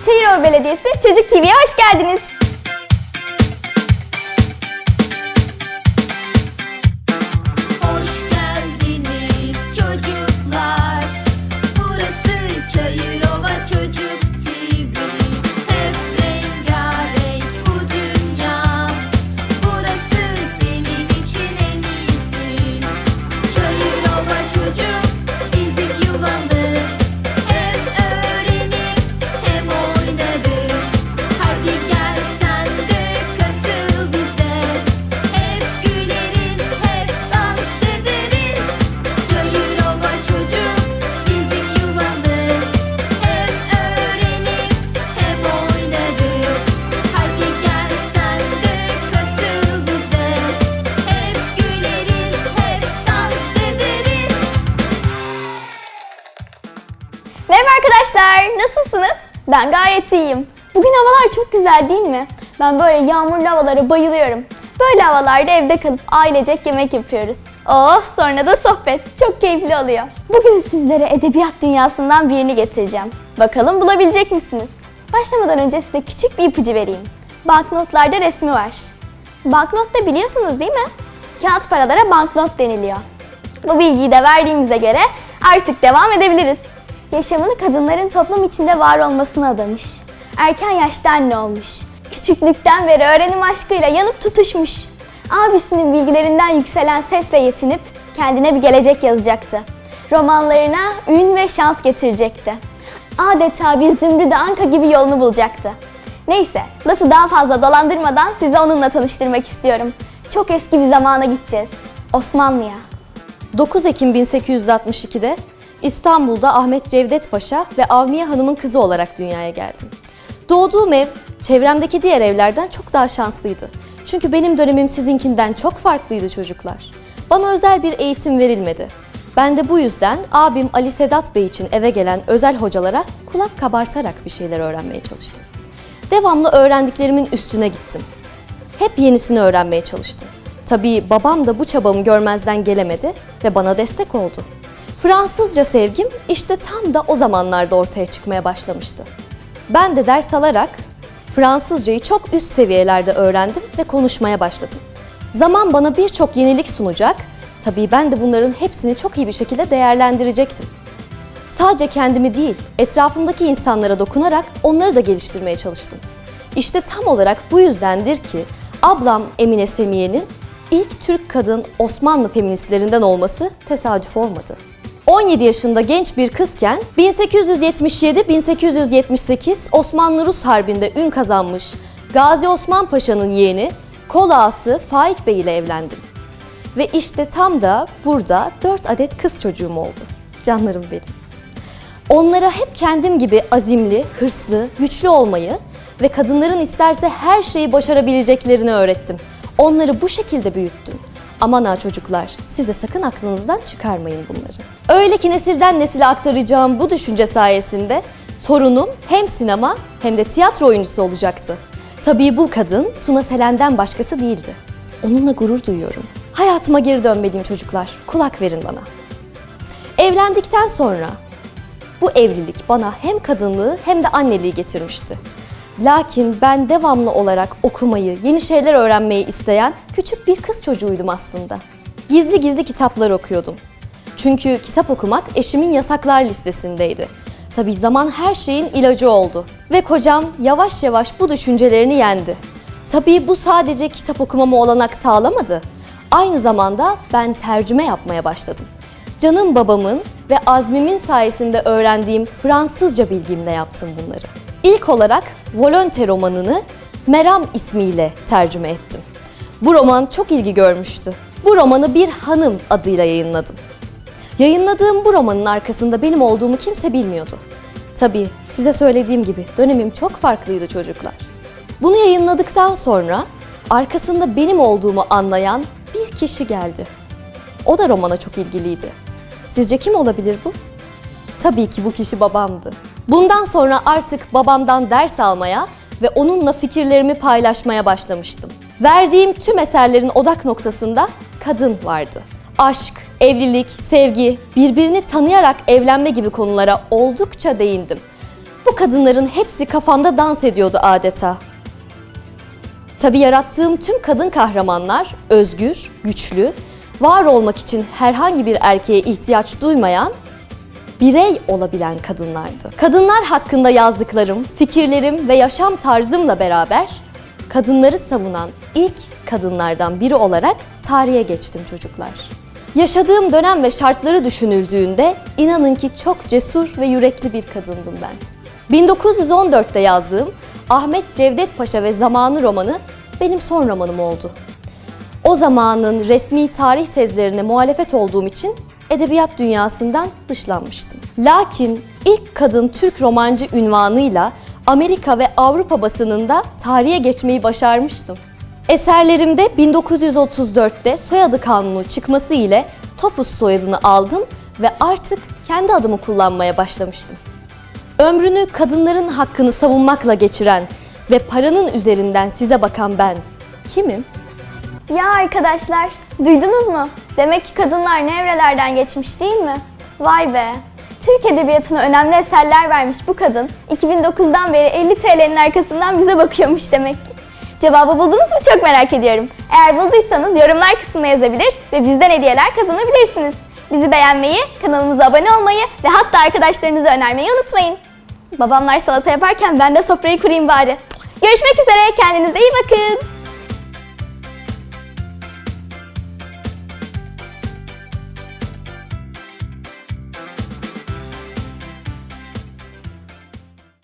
Şehirova Belediyesi Çocuk TV'ye hoş geldiniz. Arkadaşlar, nasılsınız? Ben gayet iyiyim. Bugün havalar çok güzel değil mi? Ben böyle yağmurlu havalara bayılıyorum. Böyle havalarda evde kalıp ailecek yemek yapıyoruz. Oh sonra da sohbet. Çok keyifli oluyor. Bugün sizlere edebiyat dünyasından birini getireceğim. Bakalım bulabilecek misiniz? Başlamadan önce size küçük bir ipucu vereyim. Banknotlarda resmi var. Banknot da biliyorsunuz değil mi? Kağıt paralara banknot deniliyor. Bu bilgiyi de verdiğimize göre artık devam edebiliriz. Yaşamını kadınların toplum içinde var olmasına adamış. Erken yaşta anne olmuş. Küçüklükten beri öğrenim aşkıyla yanıp tutuşmuş. Abisinin bilgilerinden yükselen sesle yetinip kendine bir gelecek yazacaktı. Romanlarına ün ve şans getirecekti. Adeta bir zümrüt anka gibi yolunu bulacaktı. Neyse, lafı daha fazla dolandırmadan sizi onunla tanıştırmak istiyorum. Çok eski bir zamana gideceğiz. Osmanlı'ya. 9 Ekim 1862'de İstanbul'da Ahmet Cevdet Paşa ve Avniye Hanım'ın kızı olarak dünyaya geldim. Doğduğum ev çevremdeki diğer evlerden çok daha şanslıydı. Çünkü benim dönemim sizinkinden çok farklıydı çocuklar. Bana özel bir eğitim verilmedi. Ben de bu yüzden abim Ali Sedat Bey için eve gelen özel hocalara kulak kabartarak bir şeyler öğrenmeye çalıştım. Devamlı öğrendiklerimin üstüne gittim. Hep yenisini öğrenmeye çalıştım. Tabii babam da bu çabamı görmezden gelemedi ve bana destek oldu. Fransızca sevgim işte tam da o zamanlarda ortaya çıkmaya başlamıştı. Ben de ders alarak Fransızcayı çok üst seviyelerde öğrendim ve konuşmaya başladım. Zaman bana birçok yenilik sunacak, tabii ben de bunların hepsini çok iyi bir şekilde değerlendirecektim. Sadece kendimi değil, etrafımdaki insanlara dokunarak onları da geliştirmeye çalıştım. İşte tam olarak bu yüzdendir ki ablam Emine Semiye'nin ilk Türk kadın Osmanlı feministlerinden olması tesadüf olmadı. 17 yaşında genç bir kızken 1877-1878 Osmanlı-Rus Harbi'nde ün kazanmış Gazi Osman Paşa'nın yeğeni kol ağası Faik Bey ile evlendim. Ve işte tam da burada 4 adet kız çocuğum oldu. Canlarım benim. Onlara hep kendim gibi azimli, hırslı, güçlü olmayı ve kadınların isterse her şeyi başarabileceklerini öğrettim. Onları bu şekilde büyüttüm. Aman ha çocuklar, siz de sakın aklınızdan çıkarmayın bunları. Öyle ki nesilden nesile aktaracağım bu düşünce sayesinde torunum hem sinema hem de tiyatro oyuncusu olacaktı. Tabii bu kadın Suna Selen'den başkası değildi. Onunla gurur duyuyorum. Hayatıma geri dönmeliyim çocuklar. Kulak verin bana. Evlendikten sonra bu evlilik bana hem kadınlığı hem de anneliği getirmişti. Lakin ben devamlı olarak okumayı, yeni şeyler öğrenmeyi isteyen küçük bir kız çocuğuydum aslında. Gizli gizli kitaplar okuyordum. Çünkü kitap okumak eşimin yasaklar listesindeydi. Tabii zaman her şeyin ilacı oldu ve kocam yavaş yavaş bu düşüncelerini yendi. Tabii bu sadece kitap okumama olanak sağlamadı. Aynı zamanda ben tercüme yapmaya başladım. Canım babamın ve azmimin sayesinde öğrendiğim Fransızca bilgimle yaptım bunları. İlk olarak Volonte romanını Meram ismiyle tercüme ettim. Bu roman çok ilgi görmüştü. Bu romanı bir hanım adıyla yayınladım. Yayınladığım bu romanın arkasında benim olduğumu kimse bilmiyordu. Tabii size söylediğim gibi dönemim çok farklıydı çocuklar. Bunu yayınladıktan sonra arkasında benim olduğumu anlayan bir kişi geldi. O da romana çok ilgiliydi. Sizce kim olabilir bu? Tabii ki bu kişi babamdı. Bundan sonra artık babamdan ders almaya ve onunla fikirlerimi paylaşmaya başlamıştım. Verdiğim tüm eserlerin odak noktasında kadın vardı. Aşk, evlilik, sevgi, birbirini tanıyarak evlenme gibi konulara oldukça değindim. Bu kadınların hepsi kafamda dans ediyordu adeta. Tabi yarattığım tüm kadın kahramanlar özgür, güçlü, var olmak için herhangi bir erkeğe ihtiyaç duymayan, birey olabilen kadınlardı. Kadınlar hakkında yazdıklarım, fikirlerim ve yaşam tarzımla beraber kadınları savunan ilk kadınlardan biri olarak tarihe geçtim çocuklar. Yaşadığım dönem ve şartları düşünüldüğünde inanın ki çok cesur ve yürekli bir kadındım ben. 1914'te yazdığım Ahmet Cevdet Paşa ve Zamanı romanı benim son romanım oldu. O zamanın resmi tarih tezlerine muhalefet olduğum için edebiyat dünyasından dışlanmıştım. Lakin ilk kadın Türk romancı ünvanıyla Amerika ve Avrupa basınında tarihe geçmeyi başarmıştım. Eserlerimde 1934'te soyadı kanunu çıkması ile Topuz soyadını aldım ve artık kendi adımı kullanmaya başlamıştım. Ömrünü kadınların hakkını savunmakla geçiren ve paranın üzerinden size bakan ben kimim? Ya arkadaşlar, duydunuz mu? Demek ki kadınlar ne evrelerden geçmiş değil mi? Vay be! Türk Edebiyatı'na önemli eserler vermiş bu kadın, 2009'dan beri 50 TL'nin arkasından bize bakıyormuş demek ki. Cevabı buldunuz mu çok merak ediyorum. Eğer bulduysanız yorumlar kısmına yazabilir ve bizden hediyeler kazanabilirsiniz. Bizi beğenmeyi, kanalımıza abone olmayı ve hatta arkadaşlarınıza önermeyi unutmayın. Babamlar salata yaparken ben de sofrayı kurayım bari. Görüşmek üzere, kendinize iyi bakın.